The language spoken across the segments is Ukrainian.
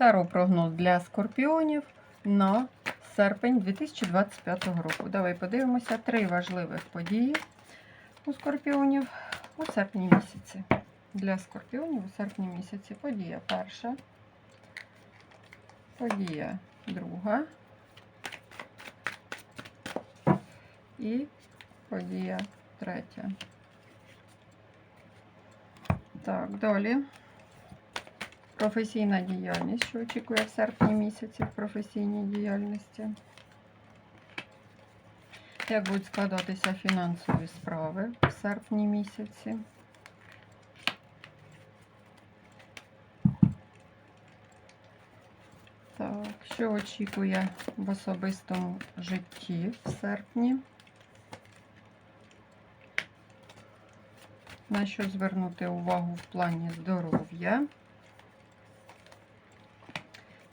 Таро прогноз для скорпіонів на серпень 2025 року. Давай подивимося три важливих події у скорпіонів у серпні місяці. Для скорпіонів у серпні місяці подія перша, подія друга і подія третя. Так, далі. Професійна діяльність, що очікує в серпні місяці в професійній діяльності. Як будуть складатися фінансові справи в серпні місяці? Так, що очікує в особистому житті в серпні? На що звернути увагу в плані здоров'я?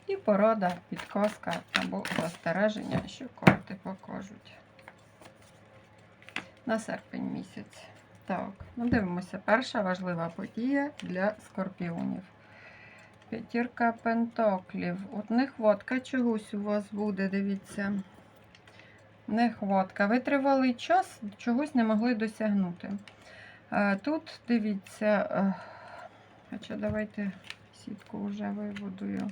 І порада, підказка або застереження, що карти покажуть. На серпень місяць. Так, ну дивимося. Перша важлива подія для скорпіонів. П'ятірка пентаклів. От нехватка чогось у вас буде, дивіться. Нехватка. Ви тривалий час чогось не могли досягнути. Е, Тут дивіться, е, хоча давайте сітку вже вибудую.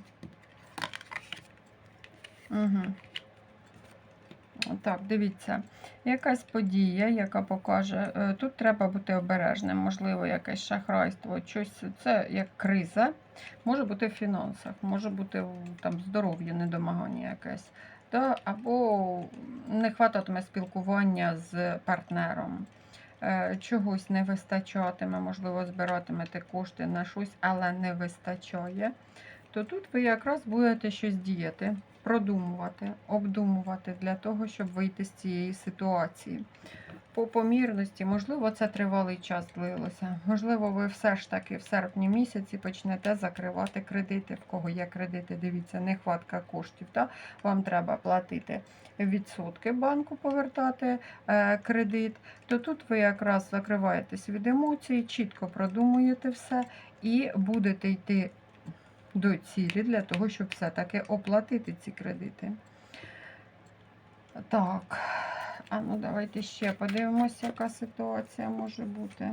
Угу. Так, дивіться, якась подія, яка покаже, е, тут треба бути обережним, можливо, якесь шахрайство, щось, це як криза, може бути в фінансах, може бути там, здоров'ю, недомагання якесь, та, або не хвататиме спілкування з партнером. Е, Чогось не вистачатиме, можливо, збиратимете кошти на щось, але не вистачає, то тут ви якраз будете щось діяти продумувати, обдумувати для того, щоб вийти з цієї ситуації. По помірності, можливо, це тривалий час длилося. Можливо, ви все ж таки в серпні місяці почнете закривати кредити. В кого є кредити, дивіться, нехватка коштів. Та? Вам треба платити відсотки банку, повертати е, кредит. То тут ви якраз закриваєтесь від емоцій, чітко продумуєте все і будете йти до цілі для того, щоб все-таки оплатити ці кредити. Так, а ну давайте ще подивимося, яка ситуація може бути.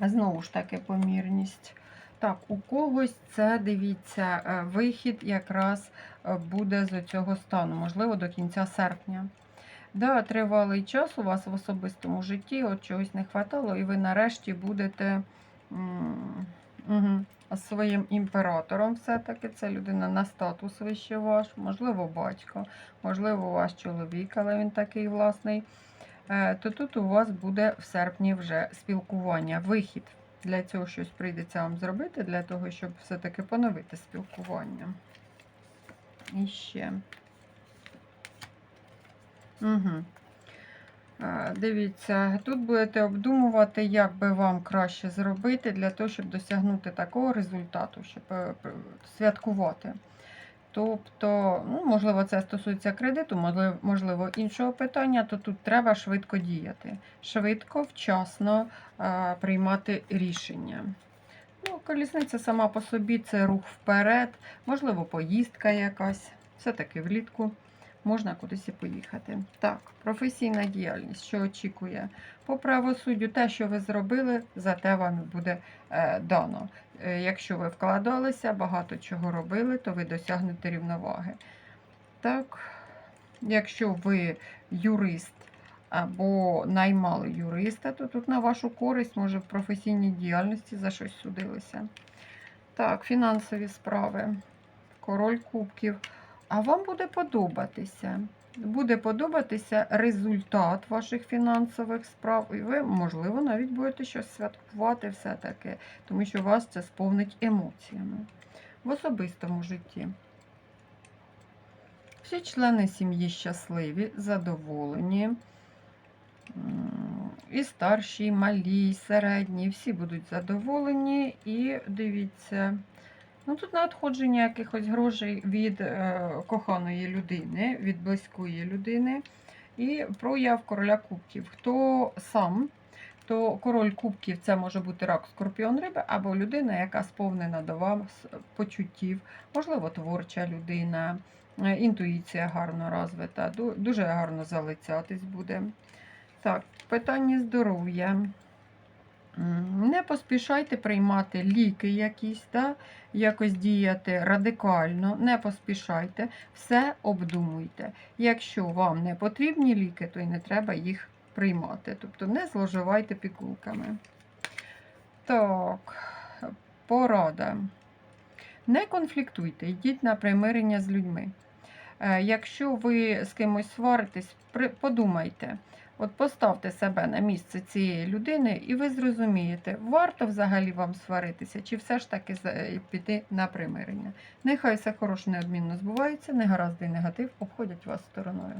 Знову ж таки, помірність. Так, у когось це, дивіться, е, вихід якраз е, буде з цього стану, можливо, до кінця серпня. Да, тривалий час у вас в особистому житті, от чогось не хватало, і ви нарешті будете. Угу. Своїм імператором все-таки це людина на статус вище ваш, можливо, батько, можливо, ваш чоловік, але він такий власний. Е, То тут у вас буде в серпні вже спілкування, вихід. Для цього щось прийдеться вам зробити, для того, щоб все-таки поновити спілкування. І ще. Угу. Е, Дивіться, тут будете обдумувати, як би вам краще зробити для того, щоб досягнути такого результату, щоб е, святкувати. Тобто, ну, можливо, це стосується кредиту, можливо, іншого питання, то тут треба швидко діяти, швидко, вчасно е, приймати рішення. Ну, колісниця сама по собі це рух вперед, можливо, поїздка якась, все-таки влітку можна кудись і поїхати. Так, професійна діяльність, що очікує по правосуддю, те, що ви зробили, за те вам буде е, дано. Е, якщо ви вкладалися, багато чого робили, то ви досягнете рівноваги. Так, якщо ви юрист або наймали юриста, то тут на вашу користь, може, в професійній діяльності за щось судилися. Так, фінансові справи, король кубків. А вам буде подобатися. Буде подобатися результат ваших фінансових справ, і ви, можливо, навіть будете щось святкувати все-таки, тому що вас це сповнить емоціями в особистому житті. Всі члени сім'ї щасливі, задоволені. І старші, і малі, і середні, всі будуть задоволені. І дивіться, Ну, тут надходження якихось грошей від е, коханої людини, від близької людини. І прояв короля кубків. Хто сам, то король кубків це може бути рак, скорпіон риби, або людина, яка сповнена до вас почуттів, можливо, творча людина, е, інтуїція гарно розвита, дуже гарно залицятись буде. Так, питання здоров'я. Не поспішайте приймати ліки якісь, да? якось діяти радикально, не поспішайте, все обдумуйте. Якщо вам не потрібні ліки, то й не треба їх приймати. Тобто не зловживайте пігулками. Так, порада. Не конфліктуйте, йдіть на примирення з людьми. Е, Якщо ви з кимось сваритесь, подумайте, от поставте себе на місце цієї людини, і ви зрозумієте, варто взагалі вам сваритися, чи все ж таки піти на примирення. Нехай все хороше неодмінно збувається, негаразди і негатив обходять вас стороною.